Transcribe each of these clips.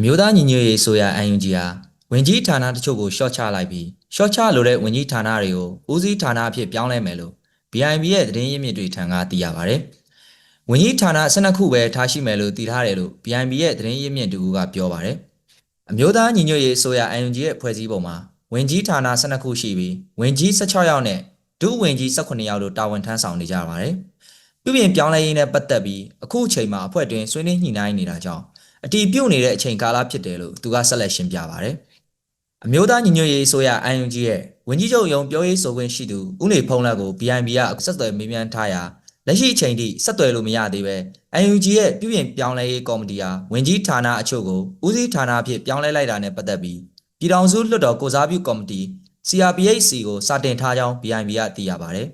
အမျိုးသားညီညွတ်ရေးဆိုရ UNG ဟာဝင်ကြီးဌာနတချို့ကိုရှော့ချလိုက်ပြီးရှော့ချလိုတဲ့ဝင်ကြီးဌာနတွေကိုဦးစီးဌာနအဖြစ်ပြောင်းလဲမယ်လို့ BIB ရဲ့သတင်းရင်းမြစ်တွေထံကသိရပါဗျ။ဝင်ကြီးဌာန12ခုပဲထားရှိမယ်လို့သိထားတယ်လို့ BIB ရဲ့သတင်းရင်းမြစ်တူကပြောပါတယ်။အမျိုးသားညီညွတ်ရေးဆိုရ UNG ရဲ့ဖွဲ့စည်းပုံမှာဝင်ကြီးဌာန12ခုရှိပြီးဝင်ကြီး16ယောက်နဲ့ဒုဝင်ကြီး18ယောက်တို့တာဝန်ထမ်းဆောင်နေကြပါတယ်။ပြုပြင်ပြောင်းလဲရေးနဲ့ပတ်သက်ပြီးအခုအချိန်မှာအဖွဲ့တွင်ဆွေးနွေးညှိနှိုင်းနေတာကြောင့် အတီးပြုတ်နေတဲ့အချိန်ကာလဖြစ်တယ်လို့သူကဆက်လက်ရှင်းပြပါတယ်။အမျိုးသားညီညွတ်ရေးအစိုးရ IUG ရဲ့ဝန်ကြီးချုပ်ရုံးပြောရေးဆိုခွင့်ရှိသူဦးနေဖုံးလက်ကို BNB ကဆက်သွယ်မေးမြန်းထားရာလက်ရှိအချိန်ထိဆက်သွယ်လို့မရသေးပဲ IUG ရဲ့ပြုပြင်ပြောင်းလဲရေးကော်မတီဟာဝန်ကြီးဌာနအချို့ကိုဦးစီးဌာနအဖြစ်ပြောင်းလဲလိုက်တာနဲ့ပတ်သက်ပြီးပြည်ထောင်စုလွှတ်တော်ကိုစားပြုကော်မတီ CRPHC ကိုစတင်ထားကြောင်း BNB ကသိရပါတယ်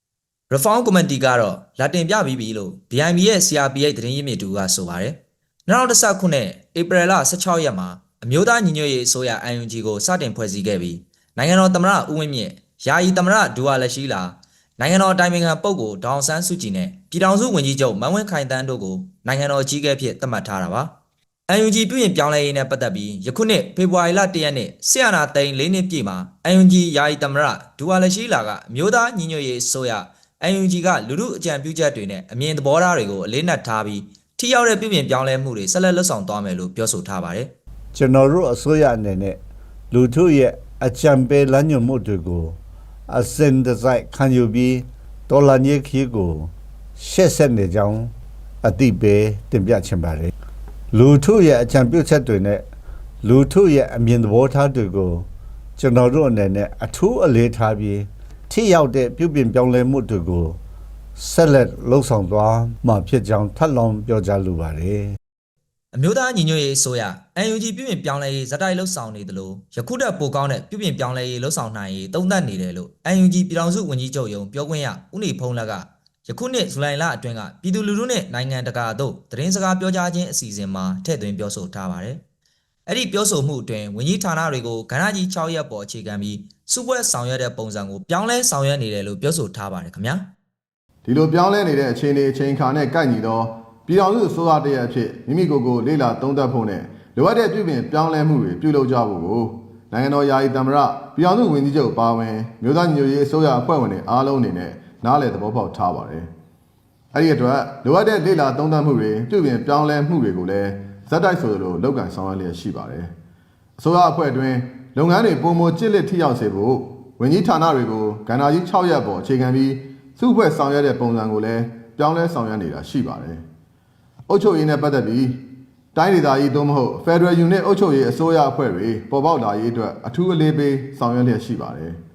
။ Reform Committee ကတော့လာတင်ပြပြီးပြီလို့ BNB ရဲ့ CRPH သတင်းရင်းမြစ်တူကဆိုပါတယ်။ 2019ခုနှစ်ဧပြီလ16ရက်မှာအမျိုးသားညီညွတ်ရေးအစိုးရ IUG ကိုစတင်ဖွဲ့စည်းခဲ့ပြီးနိုင်ငံတော်သမ္မတဦးဝင်းမြင့်ယာယီသမ္မတဒူဝါလက်ရှိလာနိုင်ငံတော်အတိုင်ပင်ခံပုဂ္ဂိုလ်ဒေါအောင်ဆန်းစုကြည်နဲ့ပြည်ထောင်စုဝန်ကြီးချုပ်မန်းဝင်းခိုင်တန်းတို့ကိုနိုင်ငံတော်အကြီးအကဲဖြစ်သတ်မှတ်ထားတာပါ။ UNG ပြည်ရင်ပြောင်းလဲရေးနဲ့ပတ်သက်ပြီးယခုနှစ်ဖေဖော်ဝါရီလ1ရက်နေ့ဆီယနာသိန်း၄နှစ်ပြည့်မှာ UNG ယာယီသမ္မတဒူဝါလက်ရှိလာကအမျိုးသားညီညွတ်ရေးအစိုးရ UNG ကလူမှုအကြံပြုချက်တွေနဲ့အမြင်သဘောထားတွေကိုအလေးနက်ထားပြီး ထိရောက်တဲ့ပြည်ပြင်ပြောင်းလဲမှုတွေဆက်လက်လှုပ်ဆောင်သွားမယ်လို့ပြောဆိုထားပါတယ်ကျွန်တော်တို့အစိုးရအနေနဲ့လူထုရဲ့အကြံပေးလမ်းညွှန်မှုတွေကိုအစင်တစိုက်ခံယူပြီးတော်လန်ရေးခီးကိုရှက်ဆက်နေကြောင်းအတိပေးတင်ပြချင်ပါတယ်လူထုရဲ့အကြံပြုချက်တွေနဲ့လူထုရဲ့အမြင်သဘောထားတွေကိုကျွန်တော်တို့အနေနဲ့အထူးအလေးထားပြီးထိရောက်တဲ့ပြုပြင်ပြောင်းလဲမှုတွေကို ဆက်လက်လှုပ်ဆောင်သွားမှာဖြစ်ကြောင်းထပ်လောင်းပြောကြားလိုပါတယ်အမျိုးသားညီညွတ်ရေးအစိုးရ UNG ပြည်ပြင်ပြောင်းလဲရေးဇက်တိုက်လှုပ်ဆောင်နေတယ်လို့ယခုတက်ပိုကောင်းတဲ့ပြည်ပြင်ပြောင်းလဲရေးလှုပ်ဆောင်နိုင်ရေးသုံးသပ်နေတယ်လို့ UNG ပြည်ထောင်စုဝန်ကြီးချုပ်ရုံးပြောခွင့်ရဦးနေဖုံးလက်ကယခုနှစ်ဇူလိုင်လအတွင်းကပြည်သူလူထုနဲ့နိုင်ငံတကာတို့သတင်းစကားပြောကြားခြင်းအစီအစဉ်မှာထည့်သွင်းပြောဆိုထားပါတယ်။အဲ့ဒီပြောဆိုမှုအတွင်းဝန်ကြီးဌာနတွေကိုကဏ္ဍကြီး6ရက်ပေါ်အခြေခံပြီးစုပွဲဆောင်ရွက်တဲ့ပုံစံကိုပြောင်းလဲဆောင်ရွက်နေတယ်လို့ပြောဆိုထားပါတယ်ခင်ဗျာ။ ဒီလိုပြောင်းလဲနေတဲ့အခြေအနေအချိန်ခါနဲ့ကိုက်ညီသောပြည်တော်စုအစိုးရတရက်အဖြစ်မိမိကိုယ်ကိုလေ့လာသုံးသပ်ဖို့နဲ့လိုအပ်တဲ့ပြုပြင်ပြောင်းလဲမှုတွေပြုလုပ်ကြဖို့ကိုနိုင်ငံတော်ယာယီသမ္မတပြည်တော်စုဝန်ကြီးချုပ်ပါဝင်မြို့သားညီညွတ်ရေးအစိုးရအဖွဲ့ဝင်တွေအားလုံးအနေနဲ့နားလည်သဘောပေါက်ထားပါတယ်။အဲဒီအတွက်လိုအပ်တဲ့လေ့လာသုံးသပ်မှုတွေပြုပြင်ပြောင်းလဲမှုတွေကိုလည်းဇက်တိုက်ဆိုလိုလုပ်ကင်ဆောင်ရွက်လျက်ရှိပါတယ်။အစိုးရအဖွဲ့အတွင်းလုပ်ငန်းတွေပုံမကျစ်လက်ထိရောက်စေဖို့ဝန်ကြီးဌာနတွေကိုကဏ္ဍကြီး6ရပ်ပေါ်အခြေခံပြီး စုဖွဲ့ဆောင်ရွက်တဲ့ပုံစံကိုလည်းပြောင်းလဲဆောင်ရွက်နေတာရှိပါတယ်။အုပ်ချုပ်ရေးနဲ့ပတ်သက်ပြီးတိုင်းဒေသကြီးသို့မဟုတ် Federal Unit အုပ်ချုပ်ရေးအစိုးရအဖွဲ့တွေပေါ်ပေါက်လာရေးအတွက်အထူးအလေးပေးဆောင်ရွက်လျက်ရှိပါတယ်။